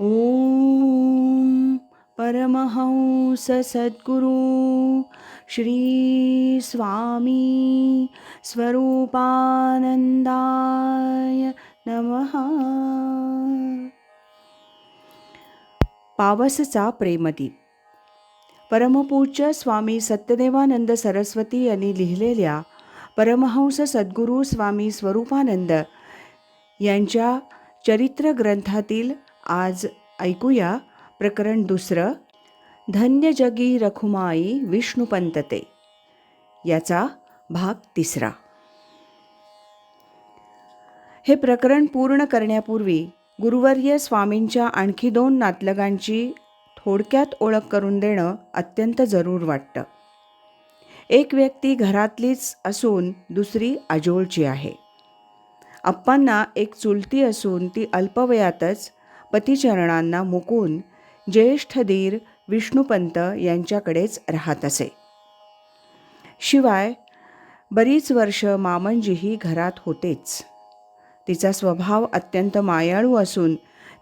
ॐ परमहंस सद्गुरु श्री स्वामी स्वरूपानंदाय नमः। पावसचा प्रेमदीप परमपूज्य स्वामी सत्यदेवानंद सरस्वती यांनी लिहिलेल्या परमहंस सद्गुरू स्वामी स्वरूपानंद यांच्या चरित्र ग्रंथातील आज ऐकूया प्रकरण दुसरं धन्य जगी रखुमाई विष्णुपंतते याचा भाग तिसरा. हे प्रकरण पूर्ण करण्यापूर्वी गुरुवर्य स्वामींच्या आणखी दोन नातलगांची थोडक्यात ओळख करून देणं अत्यंत जरूर वाटतं. एक व्यक्ती घरातलीच असून दुसरी आजोळची आहे. अप्पांना एक चुलती असून ती अल्पवयातच पतिचरणांना मुकून ज्येष्ठ धीर विष्णुपंत यांच्याकडेच राहत असे. शिवाय बरीच वर्ष मामंजीही घरात होतेच. तिचा स्वभाव अत्यंत मायाळू असून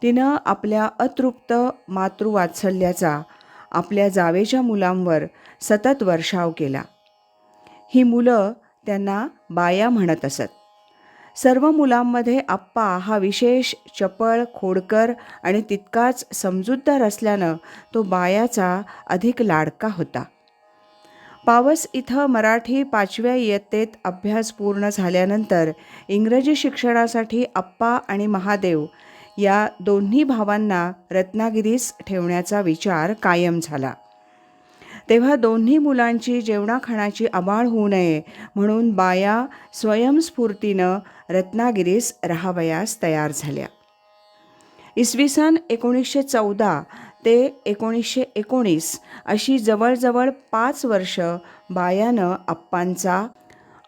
तिनं आपल्या अतृप्त मातृवात्सल्याचा आपल्या जावेच्या मुलांवर सतत वर्षाव केला. ही मुलं त्यांना बाया म्हणत असत. सर्व मुलांमध्ये आप्पा हा विशेष चपळ खोडकर आणि तितकाच समजूतदार असल्यानं तो बायाचा अधिक लाडका होता. पावस इथं मराठी पाचव्या इयत्तेत अभ्यास पूर्ण झाल्यानंतर इंग्रजी शिक्षणासाठी आप्पा आणि महादेव या दोन्ही भावांना रत्नागिरीस ठेवण्याचा विचार कायम झाला. तेव्हा दोन्ही मुलांची जेवणाखाणाची आबाळ होऊ नये म्हणून बाया स्वयंस्फूर्तीनं रत्नागिरीस राहावयास तयार झाल्या. इसवी सन एकोणीसशे चौदा ते एकोणीसशे एकोणीस अशी जवळजवळ पाच वर्ष बायानं अप्पांचा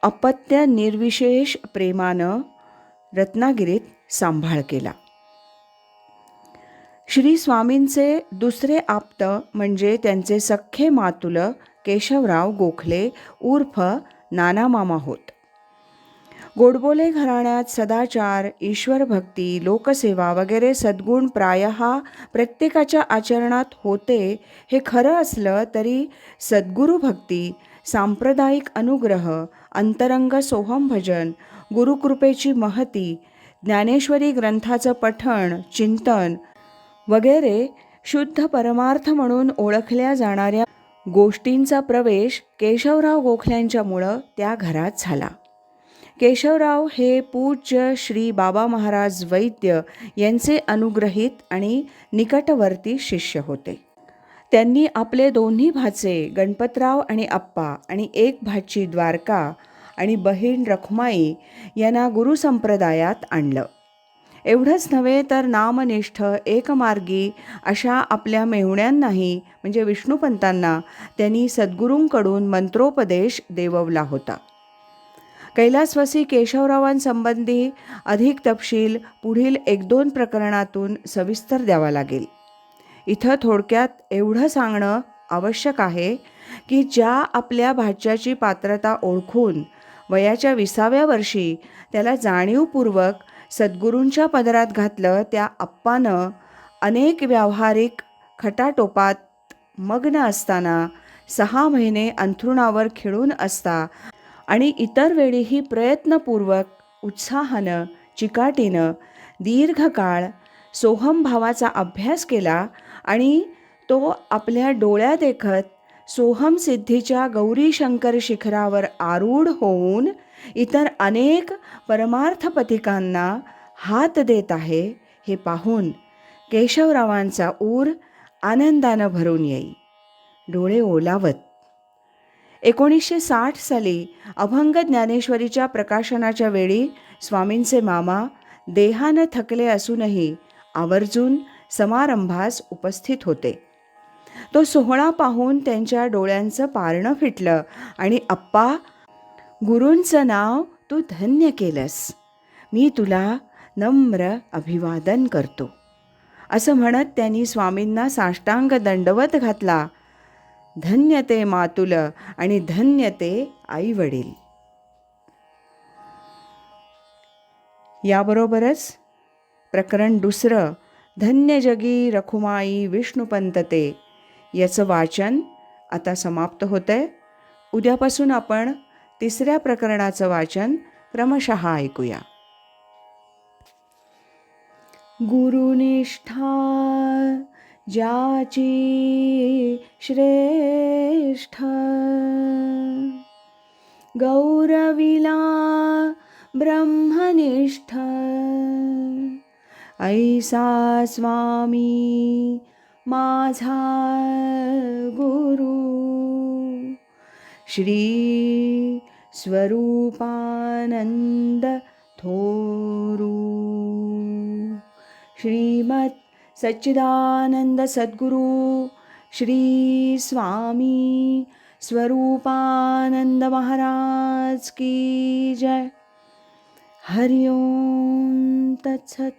अपत्य निर्विशेष प्रेमानं रत्नागिरीत सांभाळ केला. श्री स्वामींचे दुसरे आप्त म्हणजे त्यांचे सख्खे मातुल केशवराव गोखले उर्फ नानामामा होत. गोडबोले घराण्यात सदाचार ईश्वरभक्ती लोकसेवा वगैरे सद्गुण प्रायः प्रत्येकाच्या आचरणात होते हे खरं असलं तरी सद्गुरुभक्ती सांप्रदायिक अनुग्रह अंतरंग सोहम भजन गुरुकृपेची महती ज्ञानेश्वरी ग्रंथाचं पठण चिंतन वगैरे शुद्ध परमार्थ म्हणून ओळखल्या जाणाऱ्या गोष्टींचा प्रवेश केशवराव गोखल्यांच्यामुळं त्या घरात झाला. केशवराव हे पूज्य श्री बाबा महाराज वैद्य यांचे अनुग्रहित आणि निकटवर्ती शिष्य होते. त्यांनी आपले दोन्ही भाचे गणपतराव आणि आप्पा आणि एक भाची द्वारका आणि बहीण रखमाई यांना गुरुसंप्रदायात आणलं. एवढंच नव्हे तर नामनिष्ठ एकमार्गी अशा आपल्या मेहुण्यांनाही म्हणजे विष्णुपंतांना त्यांनी सद्गुरूंकडून मंत्रोपदेश देववला होता. कैलासवासी केशवरावांसंबंधी अधिक तपशील पुढील एक दोन प्रकरणातून सविस्तर द्यावा लागेल. इथं थोडक्यात एवढं सांगणं आवश्यक आहे की ज्या आपल्या भाच्याची पात्रता ओळखून वयाच्या विसाव्या वर्षी त्याला जाणीवपूर्वक सद्गुरूंच्या पदरात घातलं त्या अप्पानं अनेक व्यावहारिक खटाटोपात मग्न असताना सहा महिने अंथरुणावर खिळून असता आणि इतर वेळीही प्रयत्नपूर्वक उत्साहानं चिकाटीनं दीर्घकाळ सोहम भावाचा अभ्यास केला आणि तो आपल्या डोळ्या देखत सोहम सिद्धीच्या गौरी शंकर शिखरावर आरूढ होऊन इतर अनेक परमार्थपथिकांना हात देत आहे हे पाहून केशवरावांचा ऊर आनंदानं भरून येई. डोळे ओलावत. एकोणीसशे साठ साली अभंग ज्ञानेश्वरीच्या प्रकाशनाच्या वेळी स्वामींचे मामा देहानं थकले असूनही आवर्जून समारंभास उपस्थित होते. तो सोहळा पाहून त्यांच्या डोळ्यांचं पारणं फिटलं आणि अप्पा गुरूंचं नाव तू धन्य केलंस. मी तुला नम्र अभिवादन करतो. असं म्हणत त्यांनी स्वामींना साष्टांग दंडवत घातला. धन्य ते मातुल आणि धन्य ते आई वडील याबरोबरच प्रकरण दुसरं धन्य जगी रखुमाई विष्णुपंत ते याचं वाचन आता समाप्त होतं आहे उद्यापासून आपण तिसऱ्या प्रकरणाचं वाचन क्रमशः ऐकूया. गुरुनिष्ठा ज्याची श्रेष्ठ गौरविला ब्रह्मनिष्ठ ऐसा स्वामी माझा गुरु. श्री स्वरूपानंद थोरू. श्रीमत सच्चिदानंद सद्गुरु. श्री स्वामी स्वरूपानंद महाराज की जय. हरिओम तत्सत.